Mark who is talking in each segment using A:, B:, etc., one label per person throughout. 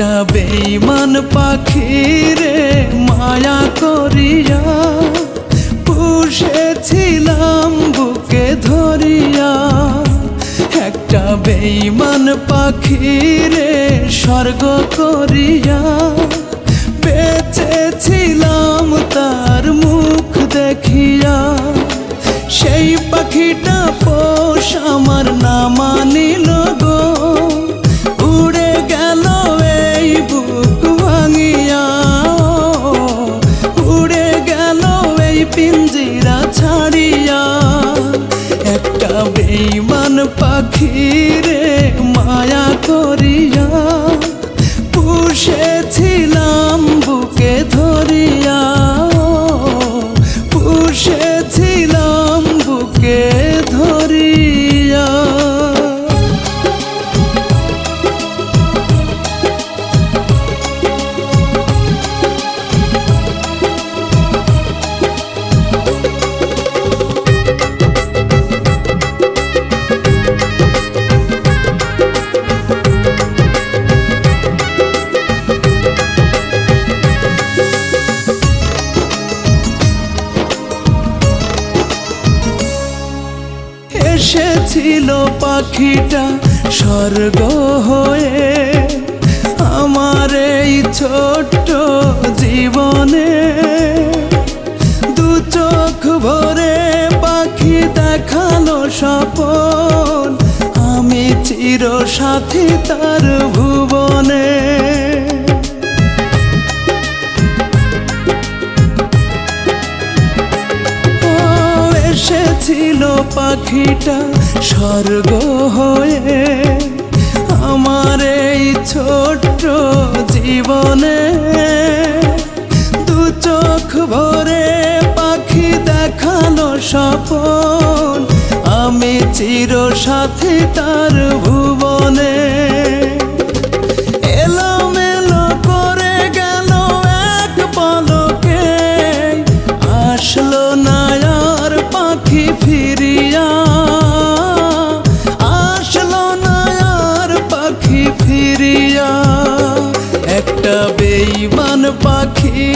A: একটা বেইমান পাখি রে, মায়া করিয়া পুষেছিলাম বুকে ধরিয়া। একটা বেইমান পাখি রে, স্বর্গ করিয়া বেঁচেছিলাম তার মুখ দেখিয়া। সেই পাখিটা পোষ আমার না মানিল গো। বেইমান পাখি রে মায়া করিয়া পুষেছিলাম এসেছিল পাখিটা স্বর্গ হয়ে। আমার এই ছোট্ট জীবনে দু চোখ ভরে পাখি দেখাল স্বপন। আমি চির সাথী তার ভুবনে। পাখিটা স্বর্গ হয়ে আমার এই ছোট্ট জীবনে দু চোখ ভরে পাখি দেখাল স্বপন। আমি চির সাথে তার ভুবনে। ফিরিয়া একটা বেইমান পাখি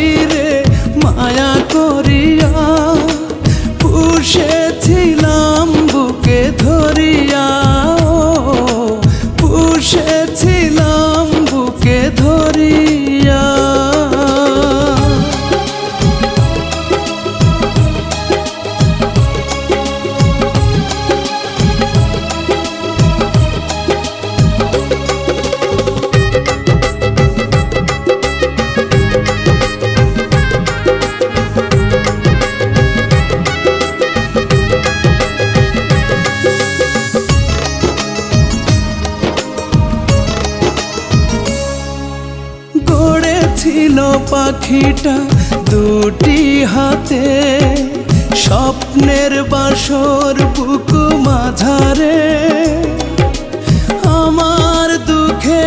A: গড়েছিল পাখিটা দুটি হাতে। স্বপ্নের বাসর বুক মাঝারে। আমার দুঃখে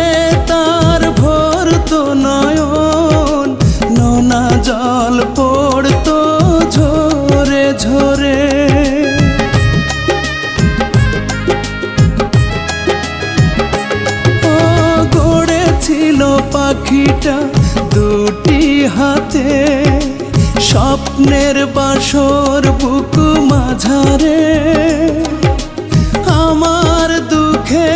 A: তার ভরতো নয়ন, নোনা জল পড়তো ঝরে ঝরে। গড়েছিল পাখিটা দুটি হাতে স্বপ্নের বাসর বুক মাঝারে। আমার দুঃখে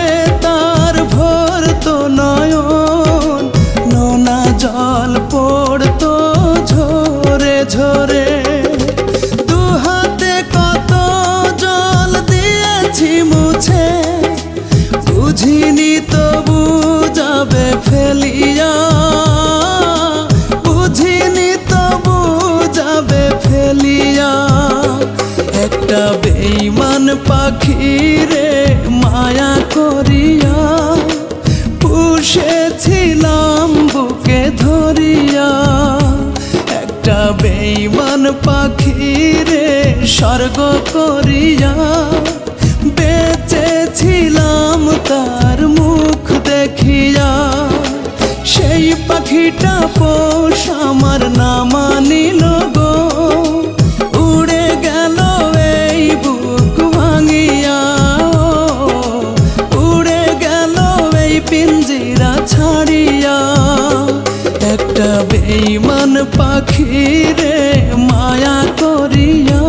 A: বেইমান পাখি রে, মায়া করিয়া পুষেছিলাম বুকে ধরিয়া। একটা বেইমান পাখি রে, স্বর্গ করিয়া বেঁচেছিলাম তার মুখ দেখিয়া। সেই পাখিটা পোষ বেইমান পাখিরে মায়া করিয়া।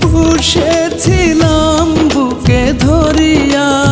A: পুষেছিলাম বুকে ধরিয়া।